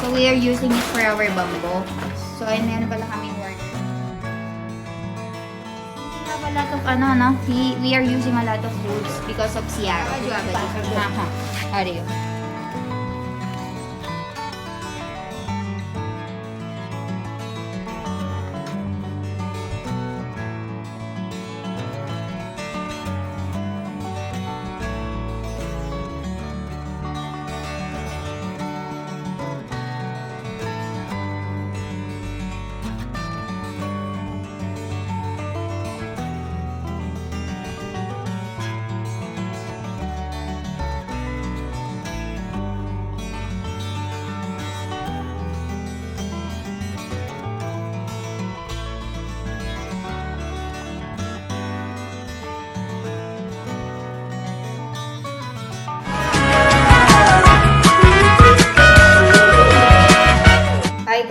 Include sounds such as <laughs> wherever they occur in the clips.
So we are using it for our bamboo. So ayun, meron pala kaming work. We have a lot of ano, no? We, we are using a lot of woods because of Sierra. Aha. Ariyo.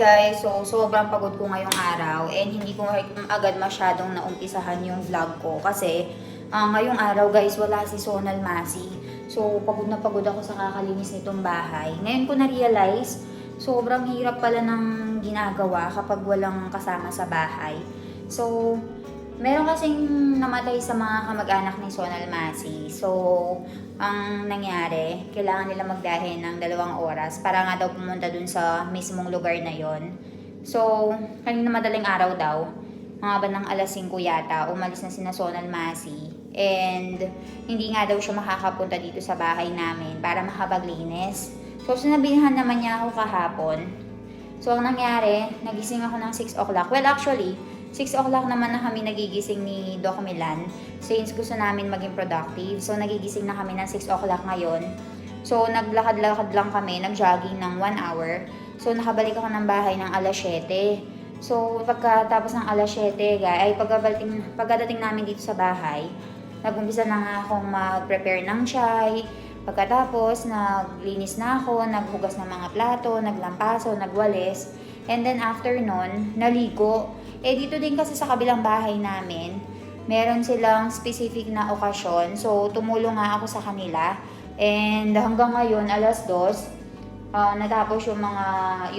Guys! So, sobrang pagod ko ngayong araw and hindi ko agad masyadong naumpisahan yung vlog ko kasi ah, ngayong araw guys, wala si Sonal Masi. So, pagod na pagod ako sa kakalinis nitong bahay. Ngayon ko na-realize, sobrang hirap pala ng ginagawa kapag walang kasama sa bahay. So, meron kasing namatay sa mga kamag-anak ni Sonal Masi. So, ang nangyari, kailangan nila magdahin ng dalawang oras para nga daw pumunta dun sa mismong lugar na yon. So, kanina madaling araw daw, mga bandang alas 5 yata, umalis na sina Sonal Masi. And hindi nga daw siya makakapunta dito sa bahay namin para makapaglinis. So, sinabihan naman niya ako kahapon. So, ang nangyari, nagising ako ng 6 o'clock. Well, actually, 6 o'clock naman na kami nagigising ni Doc Milan since gusto namin maging productive. So, nagigising na kami ng 6 o'clock ngayon. So, naglakad-lakad lang kami, nag-jogging ng 1 hour. So, nakabalik ako ng bahay ng alas 7. So, pagkatapos ng alas 7, guys, ay pagkabaliting, pagkadating namin dito sa bahay, nag-umpisa na nga akong mag-prepare ng chai. Pagkatapos, naglinis na ako, naghugas ng mga plato, naglampaso, nagwalis. And then after nun, naligo. Eh dito din kasi sa kabilang bahay namin, meron silang specific na okasyon. So tumulong nga ako sa kanila. And hanggang ngayon, alas dos, ah, natapos yung mga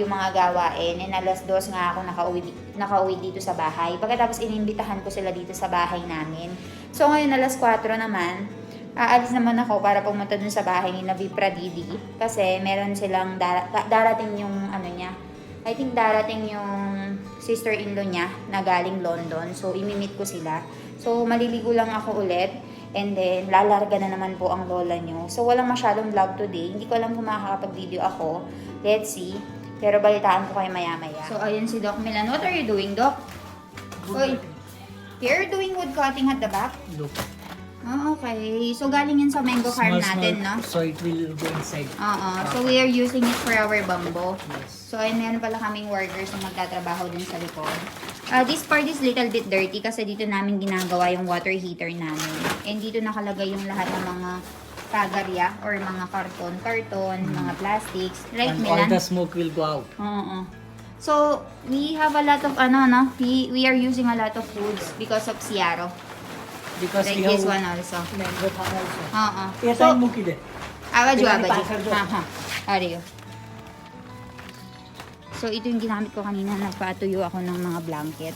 yung mga gawain. And alas dos nga ako nakauwi, nakauwi dito sa bahay. Pagkatapos inimbitahan ko sila dito sa bahay namin. So ngayon alas 4 naman, aalis naman ako para pumunta dun sa bahay ni Navi Pradidi. Kasi meron silang dar- darating yung ano niya, I think darating yung sister-in-law niya na galing London. So, imimit ko sila. So, maliligo lang ako ulit. And then, lalarga na naman po ang lola nyo. So, walang masyadong vlog today. Hindi ko alam kung makakapag-video ako. Let's see. Pero balitaan ko kayo maya-maya. So, ayun si Doc Milan. What are you doing, Doc? Oy, you're doing wood cutting at the back? Look, Oh, okay. So, galing yan sa mango farm small, natin, small, no? So it will go inside. Oo. So, we are using it for our bamboo. Yes. So, ayun, meron pala kaming workers na magtatrabaho dun sa likod. Ah, this part is little bit dirty kasi dito namin ginagawa yung water heater namin. And dito nakalagay yung lahat ng mga pagarya or mga karton, karton, mga plastics. Right, and all Milan? the smoke will go out. Oo. So, we have a lot of, ano, no? We, we are using a lot of foods because of Ciaro. Because Like we have this one also. mango farm also. De. Awaji, Tingnan ni awaji. Pastor Joe. Aha. Ariyo. So, ito yung ginamit ko kanina. Nagpatuyo ako ng mga blanket.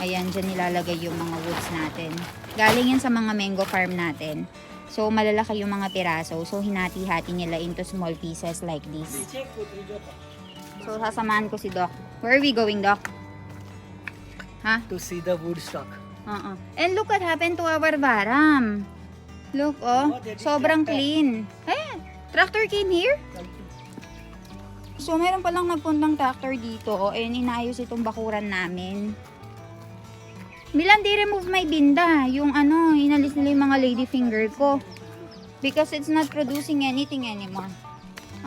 Ayan, dyan nilalagay yung mga woods natin. Galing yan sa mga mango farm natin. So, malalaki yung mga piraso. So, hinati-hati nila into small pieces like this. So, sasamahan ko si Doc. Where are we going, Doc? Ha? To see the wood stock. Oo. And look what happened to our varam. Look, oh. Oh, Sobrang tractor. clean. Eh, tractor came here? So, meron palang nagpuntang tractor dito oh, and inaayos itong bakuran namin. Milan, they remove my binda. Yung ano, inalis nila yung mga lady finger ko. Because it's not producing anything anymore.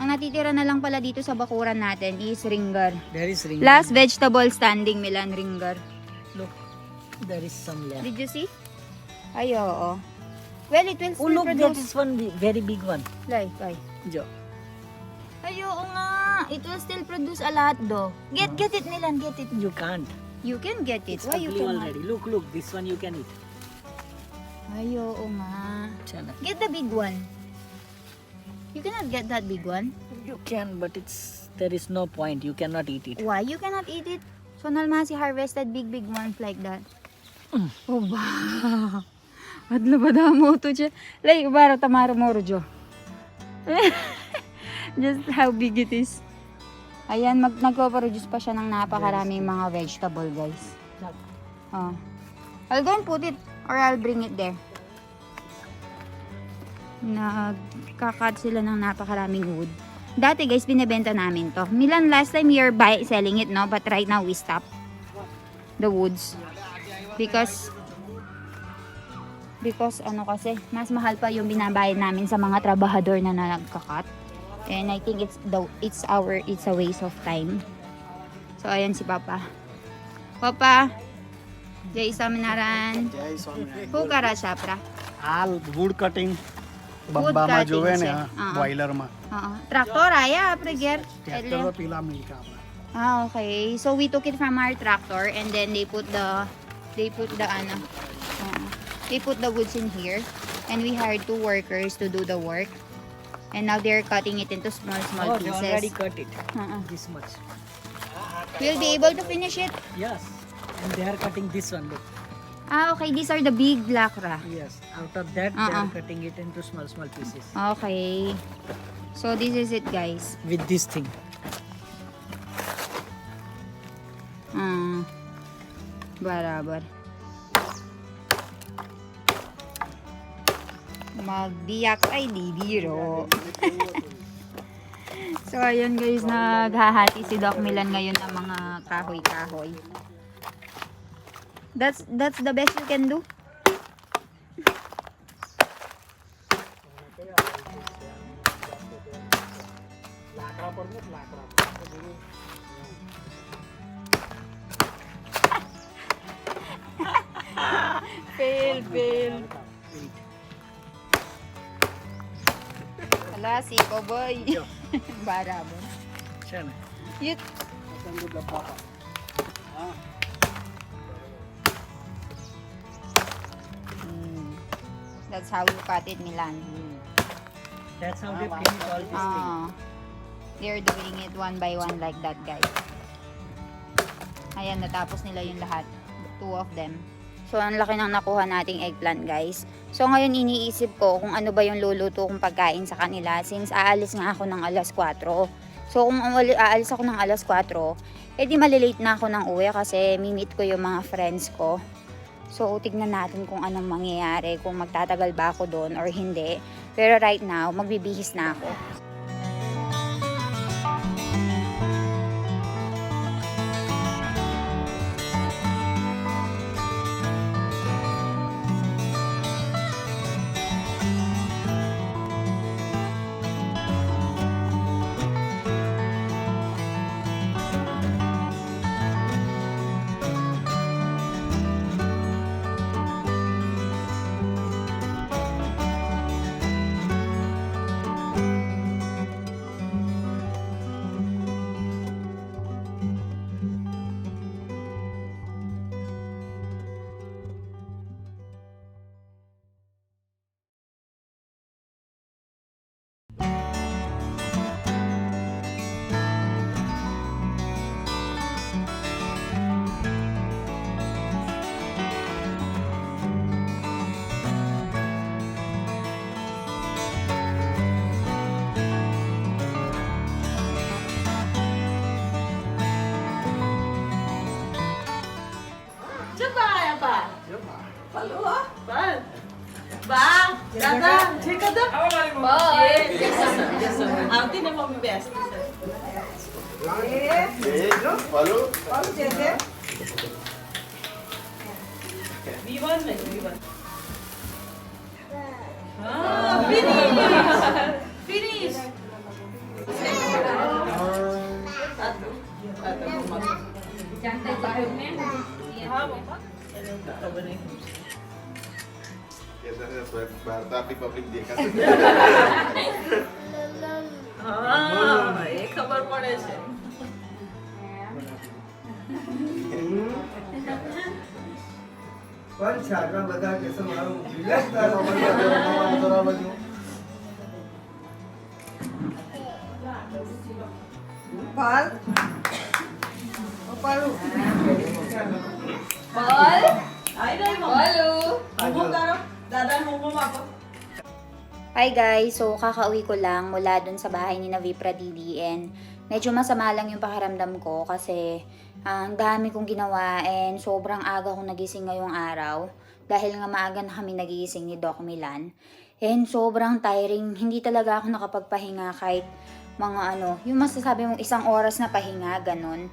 Ang natitira na lang pala dito sa bakuran natin is ringer. There is ring. Last vegetable standing, Milan, ringer. Look, there is some left. Did you see? Ay, oo. Well, it will still look, that produce. is one bi- very big one. Like, ay. Jo. Ay, oo nga. It will still produce a lot, do. Get, get it, Milan. Get it. You can't. You can get it. It's Why you ugly cannot? already. Look, look, this one you can eat. Ay, oo nga. Chana. Get the big one. You cannot get that big one. You can, but it's There is no point. You cannot eat it. Why? You cannot eat it. Sonal Masi harvested big, big ones like that. Oh, ba da mo to siya? Like, bara tamaro moro jo. <laughs> Just how big it is. Ayan, mag nagpo-produce pa siya ng napakaraming mga vegetable, guys. Oh. I'll go and put it or I'll bring it there. Nagkakat sila ng napakaraming wood. Dati guys, binebenta namin to. Milan, last time you're buy, selling it, no? But right now, we stop the woods. Because, because ano kasi, mas mahal pa yung binabayad namin sa mga trabahador na nagkakat. And I think it's the it's our it's a waste of time. So ayan si Papa. Papa, jai Swaminarayan જય સ્વામિનારાયણ શું કરે છે આપડા હાલ wood cutting Wood બંબામાં cutting જોવે ને છે. હા હા. બોઇલરમાં Oo. Tractor, આયા આપણે ઘેર ટ્રેક્ટર એટલે પેલા મિલકા આપણા Ah, okay. So we took it from our tractor and then they put the they put the ano uh, they put the woods in here and we hired two workers to do the work. And now they're cutting it into small small Oh, they already pieces. cut it. Uh-uh. This much. We'll be able to finish it. Yes. And they are cutting this one. Look. Ah, okay. These are the big black ra. Yes. Out of that, they Uh-uh. are cutting it into small, small pieces. Okay. So this is it, guys. With this thing. Barabar. Magbiyak ay di biro. <laughs> so, ayun guys, naghahati si Doc Milan ngayon ng mga kahoy-kahoy. That's that's the best you can do. Fail, fail. Wala, si Boy. <laughs> Barabar. Chana. Yut. Mm. That's how you cut it, Milan. That's how they finish all this thing. Ah. They're doing it one by one like that, guys. Ayan, natapos nila yung lahat. Two of them. So, ang laki ng nakuha nating eggplant, guys. So, ngayon iniisip ko kung ano ba yung luluto kong pagkain sa kanila since aalis nga ako ng alas 4. So, kung aalis ako ng alas 4, edi malilate na ako ng uwi kasi mimit ko yung mga friends ko. So, tignan natin kung anong mangyayari, kung magtatagal ba ako doon or hindi. Pero right now, magbibihis na ako. Siapa? Siapa? Palu ah? Pal. Ba, Dada, Jika tu? Boy. Auntie ni mami best. Eh, Palu. Palu jadi. V1 में V1 हाँ finish finish जानते हैं हाँ मम्मा વાર્તા હા એ ખબર પડે છે પણ છાગા બધા કેસો મારો રિલેક્સ ના પાલ. પાલું. Bal? Ay, dahil mo. Balu. Bumong ka Dadan mo mo ako. Hi guys! So, kakauwi ko lang mula dun sa bahay ni Navipra Didi and medyo masama lang yung pakiramdam ko kasi ah, ang dami kong ginawa and sobrang aga kong nagising ngayong araw dahil nga maaga na kami nagigising ni Doc Milan. And sobrang tiring, hindi talaga ako nakapagpahinga kahit mga ano, yung masasabi mong isang oras na pahinga, ganun.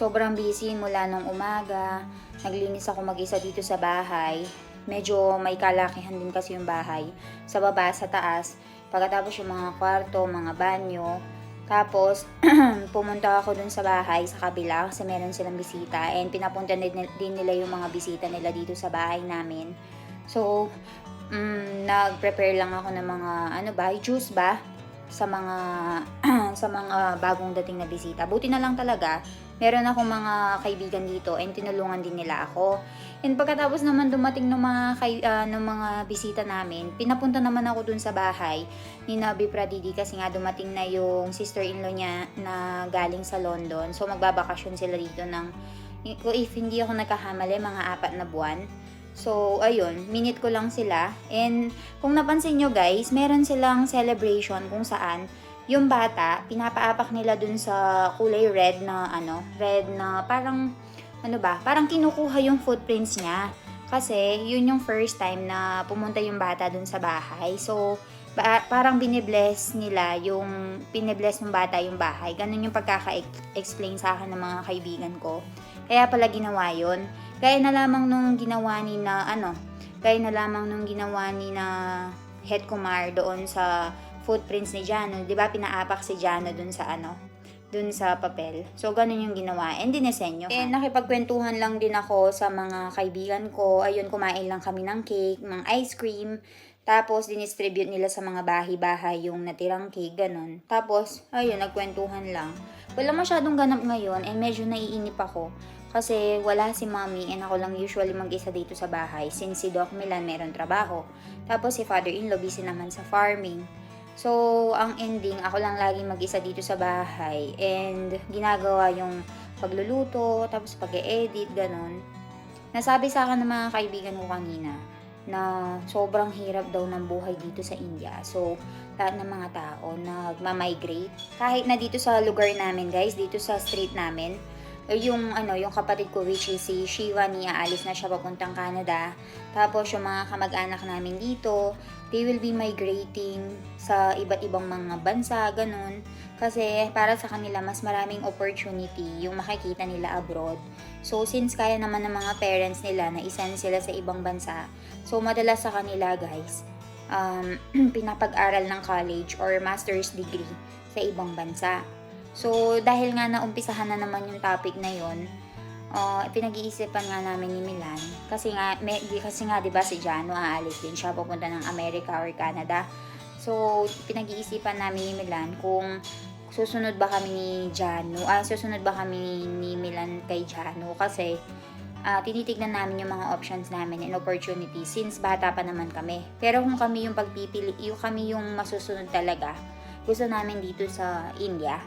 Sobrang busy mula nung umaga, naglinis ako mag-isa dito sa bahay. Medyo may kalakihan din kasi yung bahay. Sa baba, sa taas. Pagkatapos yung mga kwarto, mga banyo. Tapos, <clears throat> pumunta ako dun sa bahay, sa kabila, kasi meron silang bisita. And pinapunta din, nila yung mga bisita nila dito sa bahay namin. So, mm, nag-prepare lang ako ng mga, ano ba, juice ba? Sa mga, <clears throat> sa mga bagong dating na bisita. Buti na lang talaga, meron akong mga kaibigan dito and tinulungan din nila ako. And pagkatapos naman dumating ng mga kay, ah, ng mga bisita namin, pinapunta naman ako dun sa bahay ni Nabi Pradidi kasi nga dumating na yung sister-in-law niya na galing sa London. So magbabakasyon sila dito ng if hindi ako nagkahamali, mga apat na buwan. So, ayun, minute ko lang sila. And kung napansin nyo guys, meron silang celebration kung saan yung bata, pinapaapak nila dun sa kulay red na ano, red na parang, ano ba, parang kinukuha yung footprints niya. Kasi, yun yung first time na pumunta yung bata dun sa bahay. So, ba- parang binibless nila yung, binibless ng bata yung bahay. Ganun yung pagkaka-explain sa akin ng mga kaibigan ko. Kaya pala ginawa yun. Gaya na lamang nung ginawa ni na, ano, gaya na lamang nung ginawa ni na head kumar doon sa footprints ni Jano. Di ba pinaapak si Jano dun sa ano, dun sa papel. So, ganun yung ginawa. And dinesenyo. And nakipagkwentuhan lang din ako sa mga kaibigan ko. Ayun, kumain lang kami ng cake, ng ice cream. Tapos, dinistribute nila sa mga bahay-bahay yung natirang cake, ganun. Tapos, ayun, nagkwentuhan lang. Wala masyadong ganap ngayon and medyo naiinip ako. Kasi wala si mommy and ako lang usually mag-isa dito sa bahay since si Doc Milan meron trabaho. Tapos si father-in-law busy naman sa farming. So, ang ending, ako lang lagi mag-isa dito sa bahay and ginagawa yung pagluluto, tapos pag-edit, ganun. Nasabi sa akin ng mga kaibigan ko kanina na sobrang hirap daw ng buhay dito sa India. So, lahat ng mga tao nagma-migrate. Kahit na dito sa lugar namin, guys, dito sa street namin, yung ano, yung kapatid ko which is si Shiva ni aalis na siya papuntang Canada. Tapos yung mga kamag-anak namin dito, they will be migrating sa iba't ibang mga bansa, ganun. Kasi para sa kanila mas maraming opportunity yung makikita nila abroad. So since kaya naman ng mga parents nila na isend sila sa ibang bansa, so madalas sa kanila guys, um, <clears throat> pinapag-aral ng college or master's degree sa ibang bansa. So, dahil nga naumpisahan na naman yung topic na yon, uh, pinag-iisipan nga namin ni Milan. Kasi nga, may, kasi nga, di ba si Jano aalis din siya pupunta ng America or Canada. So, pinag-iisipan namin ni Milan kung susunod ba kami ni Jano, ah, susunod ba kami ni Milan kay Jano kasi ah, tinitignan namin yung mga options namin and opportunities since bata pa naman kami. Pero kung kami yung pagpipili, yung kami yung masusunod talaga, gusto namin dito sa India.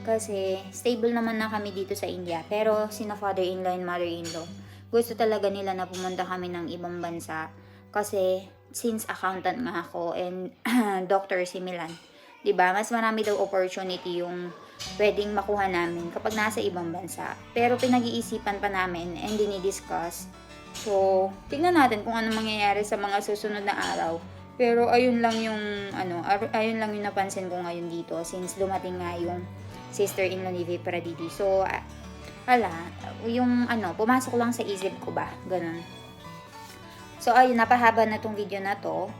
Kasi stable naman na kami dito sa India. Pero sina father-in-law and mother-in-law, gusto talaga nila na pumunta kami ng ibang bansa. Kasi since accountant nga ako and <clears throat> doctor si Milan, 'di ba? Mas marami daw opportunity yung pwedeng makuha namin kapag nasa ibang bansa. Pero pinag-iisipan pa namin and dinidiscuss. So, tignan natin kung ano mangyayari sa mga susunod na araw. Pero ayun lang yung ano, ayun lang yung napansin ko ngayon dito since dumating nga yung sister-in-law ni Vic Paraditi. So, ah, ala, yung ano, pumasok lang sa isip ko ba, ganun. So, ayun, napahaba na tong video na to.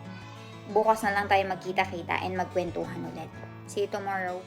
Bukas na lang tayo magkita-kita and magkwentuhan ulit. See you tomorrow.